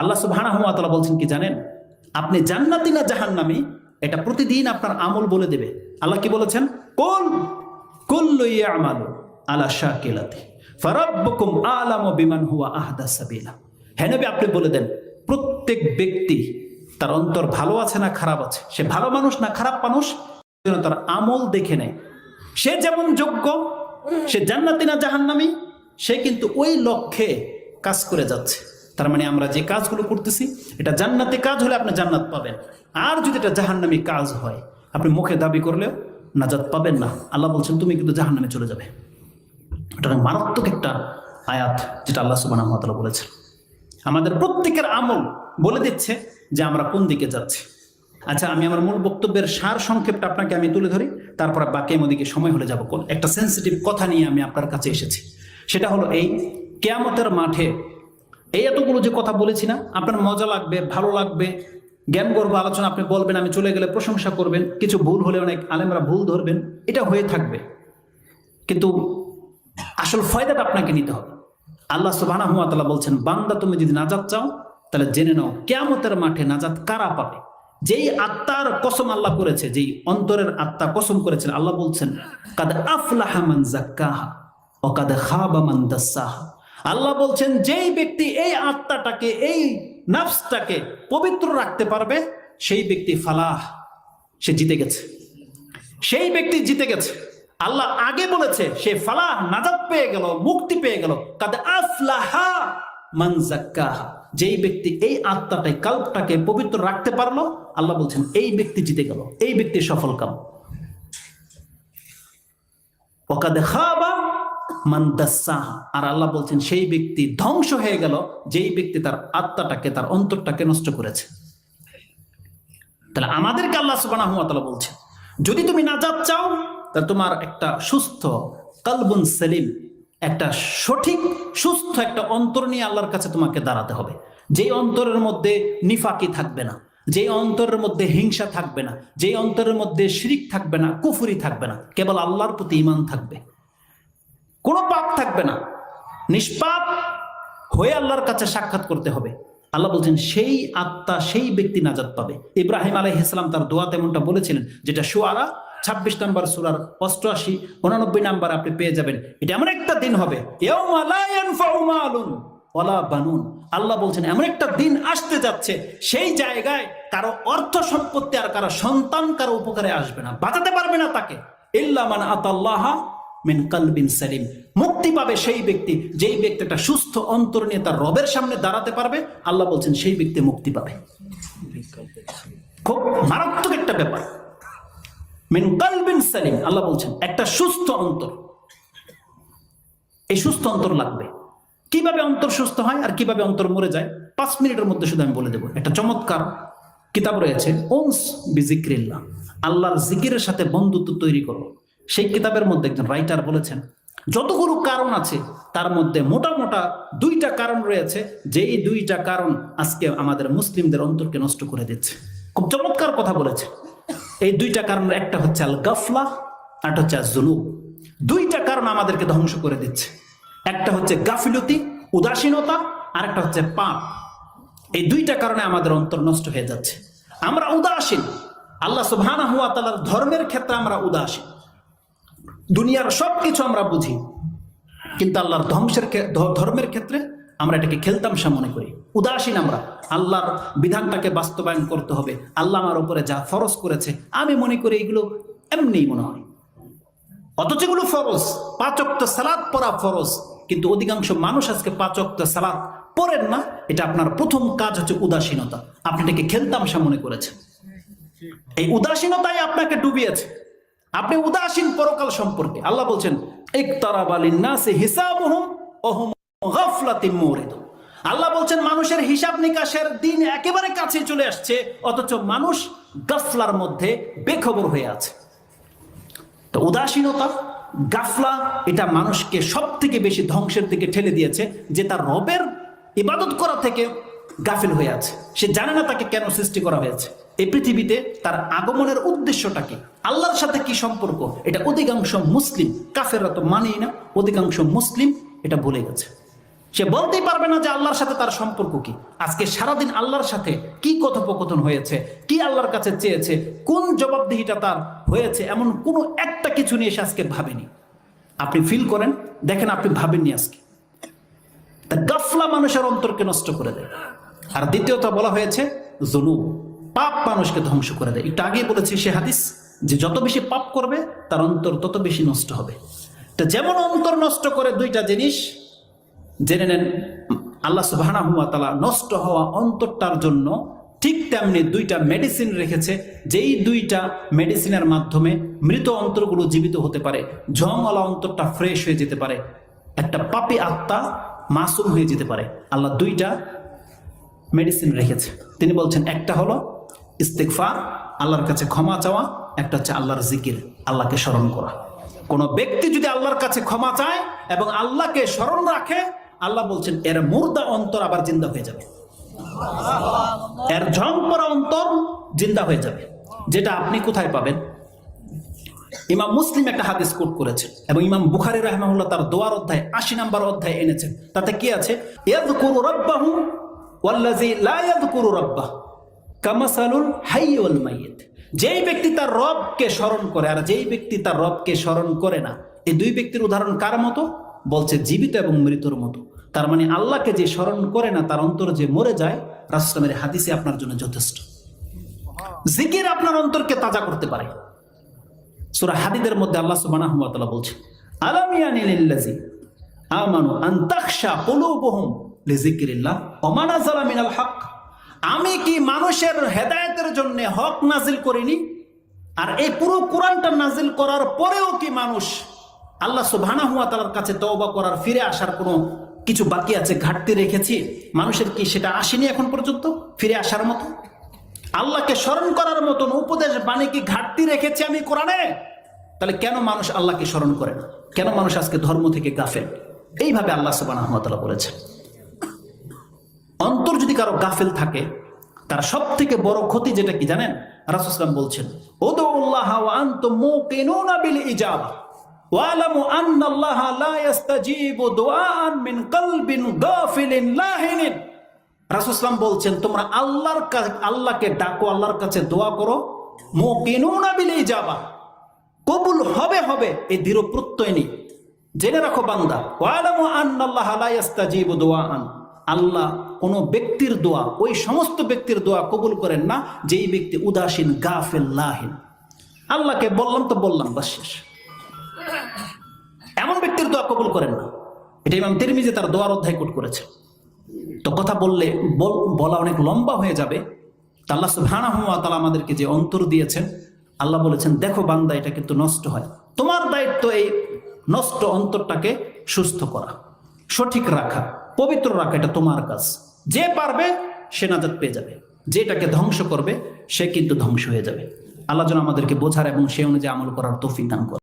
আল্লাহ সুবাহ বলছেন কি জানেন? আপনি জান্নাতি না জাহান্নামি? এটা প্রতিদিন আপনার আমল বলে দেবে। আল্লাহ কি বলেছেন? কোন কুল্লু ইয়ামালু আলা শাকিলাতি, ফারাব্বুকুম আলামু বিমান হুয়া আহদা সাবিলা। হ্যাঁ নবী, আপনি বলে দেন, প্রত্যেক ব্যক্তি তার অন্তর ভালো আছে না খারাপ আছে? সে ভালো মানুষ না খারাপ মানুষ? তার আমল দেখে নেয়। সে যেমন যোগ্য, সে জান্নাতি না জাহান্নামি, সে কিন্তু ওই লক্ষ্যে কাজ করে যাচ্ছে। তার মানে আমরা যে কাজগুলো করতেছি, এটা জান্নাতি কাজ হলে আপনি জান্নাত পাবেন। আর যদি এটা জাহান্নামি কাজ হয়, আপনি মুখে দাবি করলেও নাজাত পাবেন না। আল্লাহ বলছেন, তুমি কিন্তু জাহান্নামে চলে যাবে। এটা মারাত্মক একটা আয়াত, যেটা আল্লাহ সুবান সুবাহ বলেছেন। আমাদের প্রত্যেকের আমল বলে দিচ্ছে যে আমরা কোন দিকে যাচ্ছি। আচ্ছা আমি আমার মূল বক্তব্যের সার সংক্ষেপটা আপনাকে আমি তুলে ধরি, তারপর বাকি ওদিকে সময় হলে যাব। একটা সেন্সিটিভ কথা নিয়ে আমি আপনার কাছে এসেছি। সেটা হলো এই, কেয়ামতের মাঠে এই এতগুলো যে কথা বলেছি না, আপনার মজা লাগবে, ভালো লাগবে, জ্ঞান করব আলোচনা আপনি বলবেন, আমি চলে গেলে প্রশংসা করবেন, কিছু ভুল হলে অনেক আলেমরা ভুল ধরবেন, এটা হয়ে থাকবে। কিন্তু আসল ফয়দাটা আপনাকে নিতে হবে। আল্লাহ সুবাহ বলছেন, বান্দা তুমি যদি নাজাত চাও, তাহলে জেনে নাও, কেয়ামতের মাঠে নাজাত কারা পাবে? যেই আত্মার কসম আল্লাহ করেছে, যেই অন্তরের আত্মা কসম করেছেন, আল্লাহ বলছেন, কাদ আফলাহা মান জাক্কাহা ও কাদ খাবা মান দাসাহা। আল্লাহ বলছেন, যেই ব্যক্তি এই আত্মাটাকে, এই নাফসটাকে পবিত্র রাখতে পারবে, সেই ব্যক্তি ফালাহ, সে জিতে গেছে। সেই ব্যক্তি জিতে গেছে। আল্লাহ আগে বলেছে, সে ফালাহ, নাজাত পেয়ে গেল, মুক্তি পেয়ে গেল। কাদ আফলাহা মান জাক্কাহা যেই ব্যক্তি এই আত্মাটাই, কাল্পটাকে পবিত্র রাখতে পারল, আল্লাহ বলছেন, এই ব্যক্তি জিতে গেল, এই ব্যক্তি সফল কাম ওকাদে খাবা মান্দাসাহা আর আল্লাহ বলছেন, সেই ব্যক্তি ধ্বংস হয়ে গেল, যেই ব্যক্তি তার আত্মাটাকে, তার অন্তরটাকে নষ্ট করেছে। তাহলে আমাদেরকে আল্লাহ সুবাহ বলছে যদি তুমি নাজাত চাও, তাহলে তোমার একটা সুস্থ কালবুন সেলিম, একটা সঠিক, সুস্থ একটা অন্তর নিয়ে আল্লাহর কাছে তোমাকে দাঁড়াতে হবে। যেই অন্তরের মধ্যে নিফাকি থাকবে না, যেই অন্তরের মধ্যে হিংসা থাকবে না, যেই অন্তরের মধ্যে শিরিক থাকবে না, কুফুরি থাকবে না, কেবল আল্লাহর প্রতি ইমান থাকবে। কোনো পাপ থাকবে না। নিষ্পাপ হয়ে আল্লাহর কাছে সাক্ষাৎ করতে হবে। আল্লাহ বলছেন, সেই আত্মা সেই ব্যক্তি নাজাদ পাবে। ইব্রাহিম আলাইহিসসালাম তার দোয়া তেমনটা বলেছিলেন যেটা সোয়ারা ছাব্বিশ নম্বর সুরার অষ্টআশি, উনানব্বই নাম্বার আপনি পেয়ে যাবেন। এটা এমন একটা দিন হবে। আল্লাহ বলছেন, এমন একটা দিন আসতে যাচ্ছে। সেই জায়গায় কারও অর্থ সম্পত্তি আর কারও সন্তান কারও উপকারে আসবে না। বাঁচাতে পারবে না তাকে। ইল্লা মান আতাল্লাহা মিন কালবিন সালিম। মুক্তি পাবে সেই ব্যক্তি, যেই ব্যক্তি সুস্থ অন্তর নিয়ে তার রবের সামনে দাঁড়াতে পারবে, আল্লাহ বলছেন সেই ব্যক্তি মুক্তি পাবে। খুব মারাত্মক একটা ব্যাপার। মিন সালিম, আল্লাহ বলছেন, একটা সুস্থ অন্তর। এই সুস্থ অন্তর লাগবে। কীভাবে অন্তর সুস্থ হয় আর কীভাবে অন্তর মরে যায়? পাঁচ মিনিটের মধ্যে শুধু আমি বলে দেবো। একটা চমৎকার কিতাব রয়েছে ওমস বিজিক্রিল্লা আল্লাহর জিকিরের সাথে বন্ধুত্ব তৈরি করো। সেই কিতাবের মধ্যে একজন রাইটার বলেছেন, যতগুলো কারণ আছে, তার মধ্যে মোটা মোটা দুইটা কারণ রয়েছে যেই দুইটা কারণ আজকে আমাদের মুসলিমদের অন্তরকে নষ্ট করে দিচ্ছে। খুব চমৎকার কথা বলেছে। এই দুইটা কারণ একটা হচ্ছে আল গাফলা আর হচ্ছে জুলু দুইটা কারণ আমাদেরকে ধ্বংস করে দিচ্ছে। একটা হচ্ছে গাফিলতি, উদাসীনতা আর একটা হচ্ছে পাপ। এই দুইটা কারণে আমাদের অন্তর নষ্ট হয়ে যাচ্ছে। আমরা উদাসীন। আল্লাহ সুবহানাহু হুয়া তাআলার ধর্মের ক্ষেত্রে আমরা উদাসীন। দুনিয়ার সব কিছু আমরা বুঝি। কিন্তু আল্লাহর ধ্বংসের ধর্মের ক্ষেত্রে আমরা এটাকে খেলতাম খেলতামশা মনে করি। উদাসীন আমরা। আল্লাহর বিধানটাকে বাস্তবায়ন করতে হবে। আল্লাহ আমার উপরে যা ফরজ করেছে, আমি মনে করি এগুলো এমনিই মনে হয়। অথচ এগুলো ফরজ। পাচক্ত সালাদ পড়া ফরজ। কিন্তু অধিকাংশ মানুষ আজকে পাচক্ত সালাদ পড়েন না। এটা আপনার প্রথম কাজ হচ্ছে উদাসীনতা। আপনি এটাকে খেলতাম খেলতামশা মনে করেছেন। এই উদাসীনতাই আপনাকে ডুবিয়েছে। আপনি উদাসীন পরকাল সম্পর্কে আল্লাহ বলছেন আল্লাহ বলছেন, মানুষের হিসাব নিকাশের দিন একেবারে কাছে চলে আসছে, অথচ মানুষ গাফলার মধ্যে বেখবর হয়ে আছে। তো উদাসীনতা, গাফলা, এটা মানুষকে সব থেকে বেশি ধ্বংসের দিকে ঠেলে দিয়েছে, যে তার রবের ইবাদত করা থেকে গাফিল হয়ে আছে। সে জানে না তাকে কেন সৃষ্টি করা হয়েছে। এই পৃথিবীতে তার আগমনের উদ্দেশ্যটা কি? আল্লাহর সাথে কি সম্পর্ক? এটা অধিকাংশ মুসলিম, কাফেররা তো মানেই না, অধিকাংশ মুসলিম এটা ভুলে গেছে। সে বলতেই পারবে না যে আল্লাহর সাথে তার সম্পর্ক কি। আজকে সারাদিন আল্লাহর সাথে কি কথোপকথন হয়েছে, কি আল্লাহর কাছে চেয়েছে, কোন জবাবদিহিটা তার হয়েছে, এমন কোনো একটা কিছু নিয়ে সে আজকে ভাবেনি। আপনি ফিল করেন, দেখেন আপনি ভাবেননি আজকে। তা গাফলা মানুষের অন্তরকে নষ্ট করে দেয় আর দ্বিতীয়ত বলা হয়েছে জুলু পাপ মানুষকে ধ্বংস করে দেয়। একটু আগেই বলেছি সে হাদিস যে যত বেশি পাপ করবে, তার অন্তর তত বেশি নষ্ট হবে। তা যেমন অন্তর নষ্ট করে দুইটা জিনিস, জেনে নেন, আল্লাহ সুবাহানা হুয়া তালা নষ্ট হওয়া অন্তরটার জন্য ঠিক তেমনি দুইটা মেডিসিন রেখেছে, যেই দুইটা মেডিসিনের মাধ্যমে মৃত অন্তরগুলো জীবিত হতে পারে। জংওয়ালা অন্তরটা ফ্রেশ হয়ে যেতে পারে। একটা পাপি আত্মা মাসুম হয়ে যেতে পারে। আল্লাহ দুইটা মেডিসিন রেখেছে। তিনি বলছেন, একটা হলো ইস্তেকফা আল্লাহর কাছে ক্ষমা চাওয়া, একটা হচ্ছে আল্লাহর জিকির, আল্লাহকে স্মরণ করা। কোনো ব্যক্তি যদি আল্লাহর কাছে ক্ষমা চায় এবং আল্লাহকে স্মরণ রাখে, আল্লাহ বলছেন, এর মুর্দা অন্তর আবার জিন্দা হয়ে যাবে। এর ঝং পড়া অন্তর জিন্দা হয়ে যাবে। যেটা আপনি কোথায় পাবেন? ইমাম মুসলিম একটা হাদিস কোট করেছেন এবং ইমাম বুখারি রহমাহুল্লাহ তার দোয়ার অধ্যায় আশি নম্বর অধ্যায় এনেছেন। তাতে কি আছে? ওয়াল্লাযী লা ইয়াদকুরু কামাসালুল হাই ওয়াল মাইয়িত। যেই ব্যক্তি তার রবকে স্মরণ করে, আর যেই ব্যক্তি তার রবকে স্মরণ করে না, এই দুই ব্যক্তির উদাহরণ কার মতো? বলছে জীবিত এবং মৃত্যুর মতো। তার মানে আল্লাহকে যে স্মরণ করে না, তার অন্তর যে মরে যায়, রাসূলের হাদিসে আপনার জন্য যথেষ্ট। জিকির আপনার অন্তরকে তাজা করতে পারে। সূরা হাদিদের মধ্যে আল্লাহ সুবহানাহু ওয়া তাআলা বলছেন আলাম ইয়ানি লিল্লাযী আমানু আন তাখশা কুলুবুহুম লিযিকরিল্লাহ? মিনাল হক। আমি কি মানুষের হেদায়েতের জন্য হক নাজিল করিনি? আর এই পুরো কোরআনটা নাজিল করার পরেও কি মানুষ আল্লাহ সুবহানাহু ওয়া তাআলার কাছে তওবা করার, ফিরে আসার কোনো কিছু বাকি আছে, ঘাটতি রেখেছি? মানুষের কি সেটা আসেনি এখন পর্যন্ত, ফিরে আসার মতো? আল্লাহকে স্মরণ করার মতন উপদেশ বাণী কি ঘাটতি রেখেছি আমি কোরআনে? তাহলে কেন মানুষ আল্লাহকে স্মরণ করে না? কেন মানুষ আজকে ধর্ম থেকে গাফেল? এইভাবে আল্লাহ তাআলা বলেছেন। অন্তর যদি কারও গাফেল থাকে, তার সব থেকে বড় ক্ষতি যেটা কি জানেন? রাসুসলাম বলছেন রাসুসলাম বলছেন, তোমরা আল্লাহর আল্লাহকে ডাকো, আল্লাহর কাছে দোয়া করো, মুকিনুনা বিল ইজাবা। কবুল হবে হবে, এই দৃঢ় প্রত্যয় নেই। জেনে রাখো বান্দা আল্লাহ কোন ব্যক্তির দোয়া, ওই সমস্ত ব্যক্তির দোয়া কবুল করেন না, যেই ব্যক্তি উদাসীন গাফেল লাহিন আল্লাহকে বললাম তো বললাম, বাস শেষ। এমন ব্যক্তির দোয়া কবুল করেন না। এটা ইমাম তিরমিজি তার দোয়ার অধ্যায় কোট করেছে। তো কথা বললে বল- অনেক লম্বা হয়ে যাবে। তা আল্লাহ সুবহানাহু ওয়া তাআলা আমাদেরকে যে অন্তর দিয়েছেন, আল্লাহ বলেছেন, দেখো বান্দা, এটা কিন্তু নষ্ট হয়। তোমার দায়িত্ব এই নষ্ট অন্তরটাকে সুস্থ করা, সঠিক রাখা, পবিত্র রাখা, এটা তোমার কাজ। যে পারবে, সে নাজাত পেয়ে যাবে। যেটাকে ধ্বংস করবে, সে কিন্তু ধ্বংস হয়ে যাবে। আল্লাহ যেন আমাদেরকে বোঝার এবং সে অনুযায়ী আমল করার তৌফিক দান করে